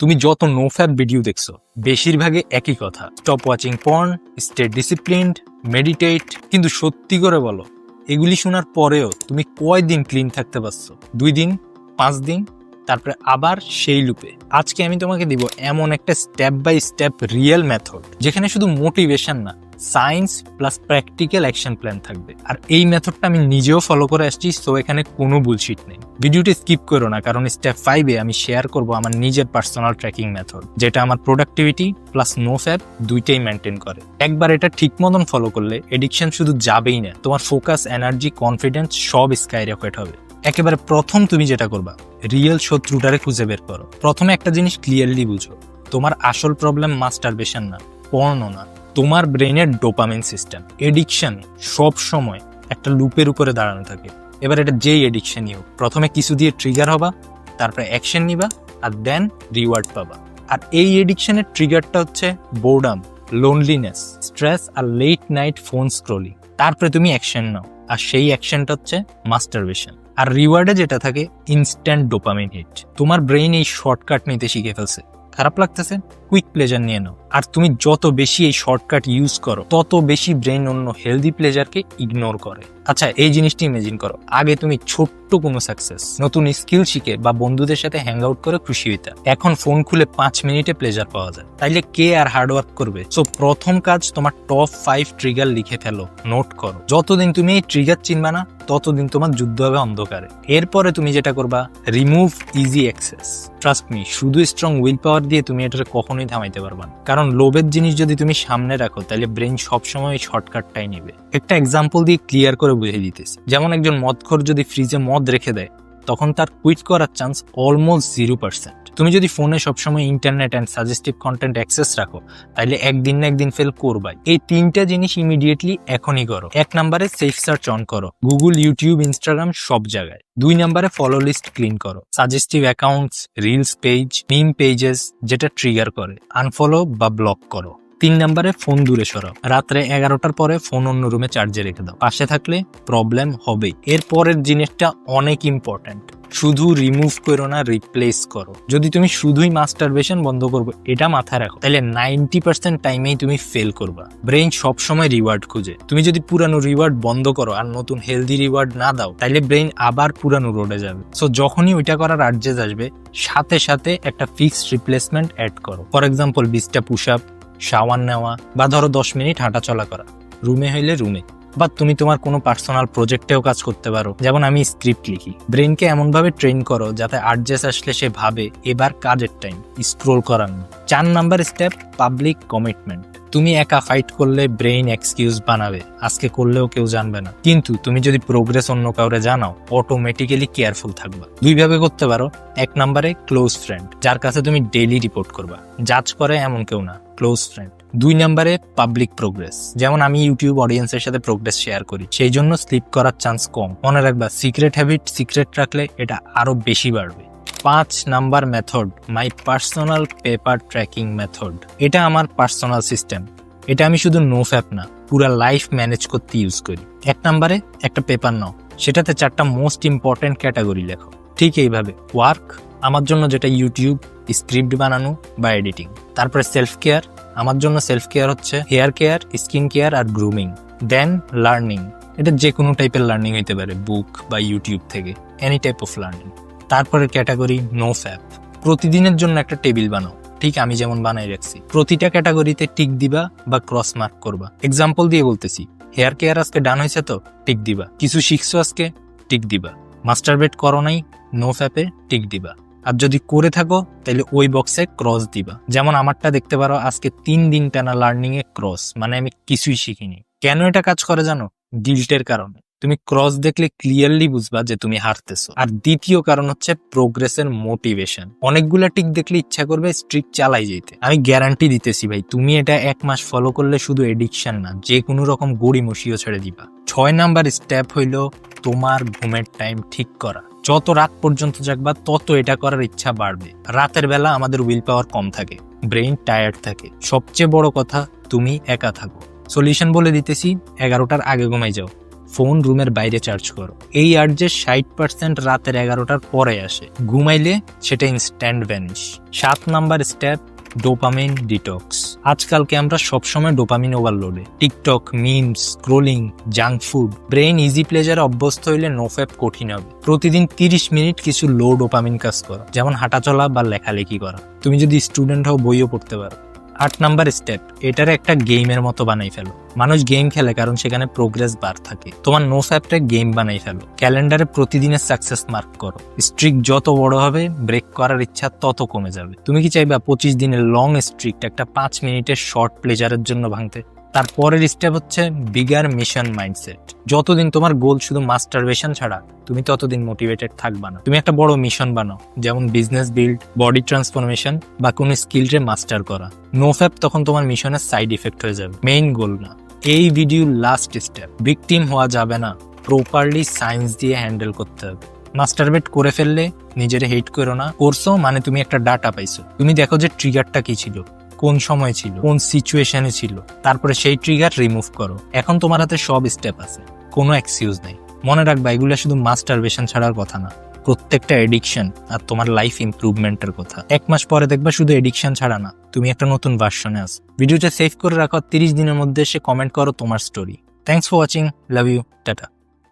তুমি যত no fap video দেখছ বেশিরভাগে একই কথা। Stop watching porn stay disciplined meditate কিন্তু সত্যি করে বলো, এগুলি শোনার পরেও তুমি কয়দিন ক্লিন থাকতে পারছ? দুই দিন? পাঁচ দিন? তারপরে আবার সেই লুপে আজকে আমি তোমাকে দিব এমন একটা step by step real method যেখানে শুধু মোটিভেশন না science plus practical action plan থাকবে। আর এই মেথডটা আমি নিজেও ফলো করে আসছি সো এখানে কোনো বুলশিট নেই। ভিডিওটি স্কিপ করো না, কারণ স্টেপ ফাইভে আমি শেয়ার করব আমার নিজের পার্সোনাল ট্র্যাকিং মেথড যেটা আমার প্রোডাক্টিভিটি প্লাস নো ফ্যাপ দুইটাই মেনটেন করে। একবার এটা ঠিক মতন ফলো করলে এডিকশন শুধু যাবেই না, তোমার ফোকাস এনার্জি কনফিডেন্স সব স্কাই রকেট হবে। একেবারে প্রথম তুমি যেটা করবা রিয়েল শত্রুটারে খুঁজে বের করো। প্রথমে একটা জিনিস ক্লিয়ারলি বুঝো, তোমার আসল প্রবলেম মাস্টার মাস্টারবেশন না পর্ণ না। তোমার ব্রেনের ডোপামিন সিস্টেম। এডিকশন সব সময় একটা লুপের উপরে দাঁড়ানো থাকে। এবার এটা যেই এডিকশনই হোক প্রথমে কিছু দিয়ে ট্রিগার হবা, তারপরে অ্যাকশন নিবা, আর দেন রিওয়ার্ড পাবা। আর এই এডিকশানের ট্রিগারটা হচ্ছে বোর্ডাম লোনলিনেস স্ট্রেস আর লেট নাইট ফোন স্ক্রলিং তারপরে তুমি অ্যাকশন নাও, আর সেই অ্যাকশনটা হচ্ছে মাস্টারবেশন আর রিওয়ার্ডে যেটা থাকে ইনস্ট্যান্ট ডোপামিন হিট তোমার ব্রেইন এই শর্টকাট নিতে শিখে ফেলছে। খারাপ লাগতেছে? কুইক প্লেজার নিয়ে নাও। আর তুমি যত বেশি এই শর্টকাট ইউজ করো, তত বেশি ব্রেন অন্য হেলদি প্লেজারকে ইগনোর করে। আচ্ছা এই জিনিসটি ইমেজিন করো। আগে তুমি ছোট্ট কোনো সাকসেস নতুন স্কিল শিখে বা বন্ধুদের সাথে হ্যাং আউট করে খুশি হইতা। এখন ফোন খুলে পাঁচ মিনিটে প্লেজার পাওয়া যায়। তাইলে কে আর হার্ড ওয়ার্ক করবে? সো প্রথম কাজ তোমার টপ ফাইভ ট্রিগার লিখে ফেলো নোট করো। যতদিন তুমি এই ট্রিগার চিনবা না, ততদিন তোমার যুদ্ধ হবে অন্ধকারে। এরপরে তুমি যেটা করবা remove easy access trust me শুধু স্ট্রং উইল পাওয়ার দিয়ে তুমি এটা কখনোই থামাইতে পারবা না। কারণ লোভের জিনিস যদি তুমি সামনে রাখো, তাহলে ব্রেন সবসময় ওই শর্টকাটটাই নেবে। একটা এক্সাম্পল দিয়ে ক্লিয়ার করে বুঝিয়ে দিতেছি। যেমন একজন মদখোর যদি ফ্রিজে মদ রেখে দেয় তখন তার কুইট করার চান্স অলমোস্ট জিরো পার্সেন্ট তুমি যদি ফোনে সবসময় internet and suggestive content access রাখো তাহলে একদিন না একদিন ফেল করবাই। এই তিনটা জিনিস ইমিডিয়েটলি এখনই করো। এক নম্বরে সেফ সার্চ অন করো। গুগল ইউটিউব ইনস্টাগ্রাম সব জায়গায়। দুই নম্বরে ফলো লিস্ট ক্লিন করো। Suggestive accounts reels page meme pages যেটা ট্রিগার করে। আনফলো বা ব্লক করো। তিন নম্বরে ফোন দূরে সরাও। রাত্রে এগারোটার পরে ফোন অন্য রুমে চার্জে রেখে দাও। পাশে থাকলে প্রবলেম হবেই। এর পরের জিনিসটা অনেক ইম্পর্ট্যান্ট শুধু রিমুভ করো না রিপ্লেস করো। যদি তুমি শুধুই মাস্টারবেশন বন্ধ করব, এটা মাথায় রাখো। তাহলে নাইনটি পার্সেন্ট টাইমেই তুমি ফেল করবা। ব্রেইন সবসময় রিওয়ার্ড খুঁজে। তুমি যদি পুরানো রিওয়ার্ড বন্ধ করো আর নতুন হেলদি রিওয়ার্ড না দাও, তাহলে ব্রেইন আবার পুরানো রোডে যাবে। সো যখনই ওইটা করার আর্জেস আসবে, সাথে সাথে একটা ফিক্সড রিপ্লেসমেন্ট অ্যাড করো। ফর এক্সাম্পল বিশটা পুশ আপ শাওয়ার নেওয়া বা ধরো দশ মিনিট হাঁটা চলা করা। রুমে হইলে রুমে। বা তুমি তোমার কোনো পার্সোনাল প্রজেক্টেও কাজ করতে পারো। যেমন আমি স্ক্রিপ্ট লিখি। ব্রেনকে এমনভাবে ট্রেন করো যাতে আর্জেস আসলে সে ভাবে এবার কাজের টাইম স্ক্রোল করার চার নাম্বার স্টেপ পাবলিক কমিটমেন্ট তুমি একা ফাইট করলে ব্রেইন এক্সকিউজ বানাবে। আজকে করলেও কেউ জানবে না। কিন্তু তুমি যদি প্রোগ্রেস অন্য কাউরে জানাও অটোমেটিক্যালি কেয়ারফুল থাকবা। দুইভাবে করতে পারো। এক নাম্বারে ক্লোজ ফ্রেন্ড যার কাছে তুমি ডেইলি রিপোর্ট করবা। জাজ করে এমন কেউ না ক্লোজ ফ্রেন্ড দুই নম্বরে পাবলিক প্রোগ্রেস যেমন আমি ইউটিউব অডিয়েন্সের সাথে প্রোগ্রেস শেয়ার করি। সেই জন্য স্লিপ করার চান্স কম। মনে রাখবা সিক্রেট হ্যাবিট সিক্রেট রাখলে এটা আরও বেশি বাড়বে। পাঁচ number method my personal paper tracking method এটা আমার পার্সোনাল সিস্টেম এটা আমি শুধু নো ফ্যাপ না, পুরা লাইফ ম্যানেজ করতে ইউজ করি। এক নাম্বারে একটা পেপার নাও। সেটাতে চারটা মোস্ট ইম্পর্টেন্ট ক্যাটাগরি লেখো। ঠিক এইভাবে ওয়ার্ক আমার জন্য যেটা ইউটিউব স্ক্রিপ্ট বানানো বা এডিটিং তারপরে সেলফ কেয়ার আমার জন্য সেলফ কেয়ার হচ্ছে হেয়ার কেয়ার স্কিন কেয়ার আর গ্রুমিং দেন লার্নিং এটা যে কোনো টাইপের লার্নিং হইতে পারে বুক বা ইউটিউব থেকে। এনি টাইপ অফ লার্নিং তারপরে ক্যাটাগরি নো ফ্যাপ প্রতিদিনের জন্য একটা টেবিল বানাও। ঠিক আমি যেমন বানাই রাখছি। প্রতিটা ক্যাটাগরিতে টিক দিবা বা ক্রস মার্ক করবা। এক্সাম্পল দিয়ে বলতেছি। হেয়ার কেয়ার আজকে ডান হয়েছে তো, টিক দিবা। কিছু শিখছো আজকে, টিক দিবা। মাস্টার বেড করো নাই নো ফ্যাপে টিক দিবা। আর যদি করে থাকো তাহলে ওই বক্সে ক্রস দিবা। যেমন আমারটা দেখতে পারো, আজকে তিন দিন টানা লার্নিং এ ক্রস মানে আমি কিছুই শিখিনি। কেন এটা কাজ করে জানো? গিল্টের কারণে। তুমি ক্রস দেখলে ক্লিয়ারলি বুঝবা যে তুমি হারতেছো। আর দ্বিতীয় কারণ হচ্ছে প্রোগ্রেসের মোটিভেশন অনেকগুলা টিক দেখলে ইচ্ছা করবে স্ট্রিক চালাই যেতে। আমি গ্যারান্টি দিতেছি ভাই, তুমি এটা এক মাস ফলো করলে শুধু এডিকশন না যে কোনো রকম গড়ি মশিও ছেড়ে দিবা। ছয় নাম্বার স্টেপ হইল তোমার ঘুমের টাইম ঠিক করা। যত রাত পর্যন্ত জাগবা, তত এটা করার ইচ্ছা বাড়বে। রাতের বেলা আমাদের উইল পাওয়ার কম থাকে ব্রেইন টায়ার্ড থাকে। সবচেয়ে বড় কথা, তুমি একা থাকো। সলিউশন বলে দিতেছি, এগারোটার আগে ঘুমাই যাও। ফোন রুমের বাইরে চার্জ করো। এই আর্জের ষাট পার্সেন্ট রাতের এগারোটার পরে আসে। ঘুমাইলে সেটা ইনস্ট্যান্ট ভ্যানিশ। সাত নাম্বার স্টেপ, ডোপামিন ডিটক্স। আজকালকে আমরা সবসময় dopamine ওভারলোডে। TikTok, memes, scrolling, junk food. Brain easy প্লেজারে অভ্যস্ত হইলে নোফ্যাপ কঠিন হবে। প্রতিদিন তিরিশ মিনিট কিছু লো ডোপামিন কাজ করো। যেমন হাঁটাচলা বা লেখালেখি করা। তুমি যদি স্টুডেন্ট হও, বইও পড়তে পারো। আট নাম্বার স্টেপ এটার একটা গেমের মতো বানাই ফেলো। মানুষ গেম খেলে কারণ সেখানে প্রোগ্রেস বার থাকে। তোমার নো অ্যাপটা গেম বানাই ফেলো। ক্যালেন্ডারে প্রতিদিনের সাকসেস মার্ক করো। স্ট্রিক যত বড় হবে ব্রেক করার ইচ্ছা তত কমে যাবে। তুমি কি চাইবা পঁচিশ দিনের লং স্ট্রিক্ট একটা পাঁচ মিনিটের শর্ট প্লেজারের জন্য ভাঙতে? তারপরের স্টেপ হচ্ছে বিগার মিশন মাইন্ডসেট যতদিন তোমার গোল শুধু মাস্টারবেশন ছাড়া, তুমি ততদিন মোটিভেটেড থাকবা না। তুমি একটা বড় মিশন বানাও, যেমন বিজনেস বিল্ড বডি ট্রান্সফরমেশন বা কোনো স্কিলরে মাস্টার করা। নো ফ্যাপ তখন তোমার মিশনের সাইড ইফেক্ট হয়ে যাবে। মেইন গোল না। এই ভিডিও লাস্ট স্টেপ ভিকটিম হওয়া যাবে না। প্রপারলি সায়েন্স দিয়ে হ্যান্ডেল করতে হবে। মাস্টারবেট করে ফেললে নিজের হেট করো না। করছ মানে তুমি একটা ডাটা পাইছো। তুমি দেখো যে ট্রিগারটা কি ছিল। কোন সময় ছিল, কোন সিচুয়েশনে ছিল, তারপরে সেই ট্রিগার রিমুভ করো। এখন তোমার হাতে সব স্টেপ আছে, কোনো এক্সকিউজ নেই। মনে রাখবা, এগুলো শুধু মাস্টারবেশন ছাড়ার কথা না, প্রত্যেকটা এডিকশন আর তোমার লাইফ ইমপ্রুভমেন্টের কথা। এক মাস পরে দেখবা শুধু এডিকশন ছাড়া না, তুমি একটা নতুন ভার্সনে আস ভিডিওটা সেভ করে রাখো, তিরিশ দিনের মধ্যে এসে কমেন্ট করো তোমার story thanks for watching love you tata.